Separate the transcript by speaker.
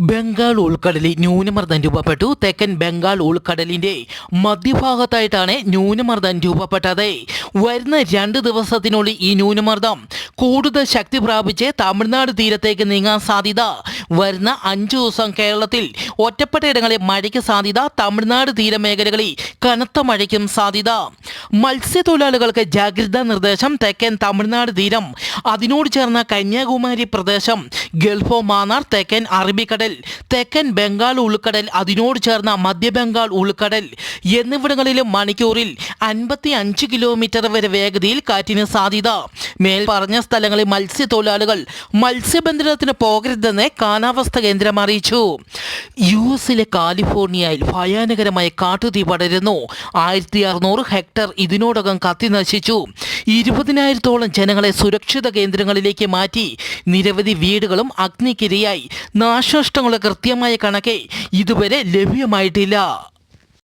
Speaker 1: ബംഗാൾ ഉൾക്കടലിൽ ന്യൂനമർദ്ദം രൂപപ്പെട്ടു. തെക്കൻ ബംഗാൾ ഉൾക്കടലിന്റെ മധ്യഭാഗത്തായിട്ടാണ് ന്യൂനമർദ്ദം രൂപപ്പെട്ടത്. വരുന്ന രണ്ട് ദിവസത്തിനുള്ളിൽ ഈ ന്യൂനമർദ്ദം കൂടുതൽ ശക്തി പ്രാപിച്ച് തമിഴ്നാട് തീരത്തേക്ക് നീങ്ങാൻ സാധ്യത. വരുന്ന അഞ്ചു ദിവസം കേരളത്തിൽ ഒറ്റപ്പെട്ട ഇടങ്ങളിൽ മഴയ്ക്ക് സാധ്യത. തമിഴ്നാട് തീരമേഖലകളിൽ കനത്ത മഴയ്ക്കും സാധ്യത. മത്സ്യത്തൊഴിലാളികൾക്ക് ജാഗ്രതാ നിർദ്ദേശം. തെക്കൻ തമിഴ്നാട് തീരം അതിനോട് ചേർന്ന കന്യാകുമാരി പ്രദേശം ഗൾഫോ മാന്നാർ തെക്കൻ അറബിക്കടൽ തെക്കൻ ബംഗാൾ ഉൾക്കടൽ അതിനോട് ചേർന്ന മധ്യബംഗാൾ ഉൾക്കടൽ എന്നിവിടങ്ങളിലും മണിക്കൂറിൽ അൻപത്തി അഞ്ച് കിലോമീറ്റർ വരെ വേഗതയിൽ കാറ്റിന് സാധ്യത. മേൽ പറഞ്ഞ സ്ഥലങ്ങളിൽ മത്സ്യത്തൊഴിലാളികൾ മത്സ്യബന്ധനത്തിന് പോകരുതെന്ന് കാലാവസ്ഥ കേന്ദ്രം അറിയിച്ചു. യു എസിലെ കാലിഫോർണിയയിൽ ഭയാനകരമായ കാട്ടുതീ പടരുന്നു. ആയിരത്തി അറുന്നൂറ് ഹെക്ടർ ഇതിനോടകം കത്തി നശിച്ചു. ഇരുപതിനായിരത്തോളം ജനങ്ങളെ സുരക്ഷിത കേന്ദ്രങ്ങളിലേക്ക് മാറ്റി. നിരവധി വീടുകളും അഗ്നിക്കിരയായി. നാശനഷ്ടങ്ങളുടെ കൃത്യമായ കണക്കെ ഇതുവരെ ലഭ്യമായിട്ടില്ല.